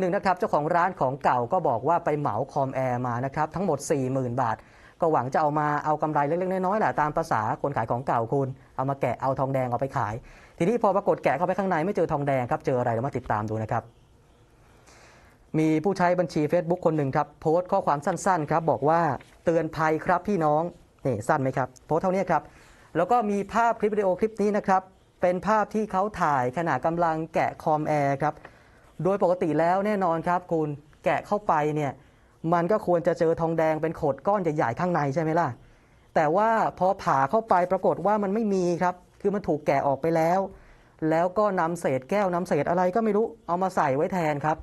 หนึ่งนะครับเจ้าของร้านของเก่าก็บอกว่าไปเหมาคอมแอร์มานะครับทั้งหมด 40,000 บาท ก็หวังจะเอามาเอากำไรเล็กๆน้อยๆแหละตามภาษาคนขายของเก่าคุณ เอามาแกะเอาทองแดงเอาไปขาย ทีนี้พอปรากฏแกะเข้าไปข้างในไม่เจอทองแดงครับเจออะไรเรามาติดตามดูนะครับมีผู้ใช้บัญชี Facebook คนหนึ่งครับโพสต์ข้อความสั้นๆครับบอกว่าเตือนภัยครับพี่น้องนี่สั้นไหมครับโพสต์เท่านี้ครับแล้วก็มีภาพคลิปวิดีโอคลิปนี้นะครับเป็นภาพที่เขาถ่ายขณะกำลังแกะคอมแอร์ครับ โดยปกติแล้วแน่นอนครับคุณแกะเข้าไปเนี่ยมันก็ควรจะเจอทองแดงเป็นโขดก้อนใหญ่ๆข้างในใช่ไหมล่ะ แต่ว่าพอผ่าเข้าไปปรากฏว่ามันไม่มีครับ คือมันถูกแกะออกไปแล้ว แล้วก็นำเศษแก้วนำเศษอะไรก็ไม่รู้เอามาใส่ไว้แทนครับ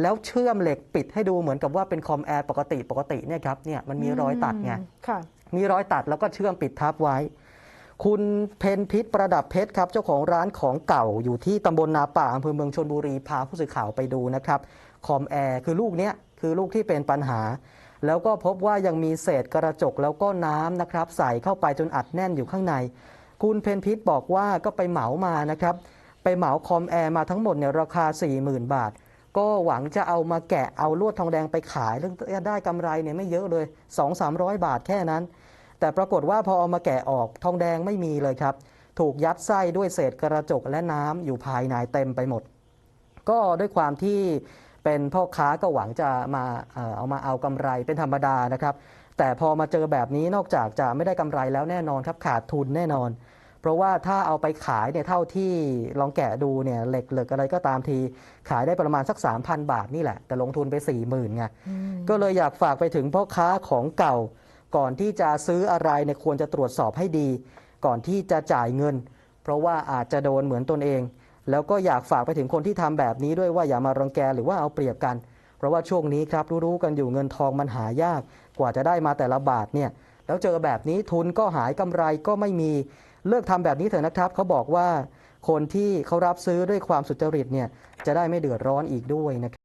แล้วเชื่อมเหล็กปิดให้ดูเหมือนกับว่าเป็นคอมแอร์ปกติปกติเนี่ยครับเนี่ยมันมีรอยตัดไงค่ะมีรอยตัดแล้วก็เชื่อมปิดทับไว้ คุณเพนพิษประดับเพชรครับเจ้าของร้านของเก่าอยู่ที่ตำบลนาป่าอำเภอเมืองชนบุรีพาผู้สื่อข่าวไปดูนะครับคอมแอร์คือลูกเนี้ยคือลูกที่เป็นปัญหา แล้วก็พบว่ายังมีเศษกระจกแล้วก็น้ำนะครับ ใส่เข้าไปจนอัดแน่นอยู่ข้างใน คุณเพนพิษบอกว่าก็ไปเหมามานะครับ ไปเหมาคอมแอร์มาทั้งหมดเนี่ยราคา 40,000 บาท ก็หวังจะเอามาแกะเอาลวดทองแดงไปขายแล้วได้กำไรเนี่ยไม่เยอะเลย 2-300 บาทแค่นั้น แต่ปรากฏว่าพอเอามาแกะออกทองแดงไม่มีเลยครับ ถูกยัดไส้ด้วยเศษกระจกและน้ำอยู่ภายในเต็มไปหมด ก็ด้วยความที่เป็นพ่อค้าก็หวังจะมาเอ่อเอามาเอากำไรเป็นธรรมดานะครับ แต่พอมาเจอแบบนี้นอกจากจะไม่ได้กำไรแล้วแน่นอนครับขาดทุนแน่นอน เพราะว่าถ้าเอาไปขายเนี่ยเท่าที่ลองแกะดูเนี่ยเหล็กเหล็กอะไรก็ตามที ขายได้ประมาณสัก 3,000 บาทนี่แหละ แต่ลงทุนไป 40,000ไงก็เลยอยากฝากไปถึงพ่อค้าของเก่า ก่อนที่จะซื้ออะไรเนี่ยควรจะตรวจสอบให้ดี ก่อนที่จะจ่ายเงิน เพราะว่าอาจจะโดนเหมือนตนเอง แล้วก็อยากฝากไปถึงคนที่ทำแบบนี้ด้วยว่าอย่ามารังแกหรือว่าเอาเปรียบกัน เพราะว่าช่วงนี้ครับรู้ๆกันอยู่เงินทองมันหายาก กว่าจะได้มาแต่ละบาทเนี่ยแล้วเจอแบบนี้ทุนก็หายกำไรก็ไม่มีเลิกทำแบบนี้เถอะนะครับเขาบอกว่าคนที่เขารับซื้อด้วยความสุจริตเนี่ยจะได้ไม่เดือดร้อนอีกด้วยนะครับ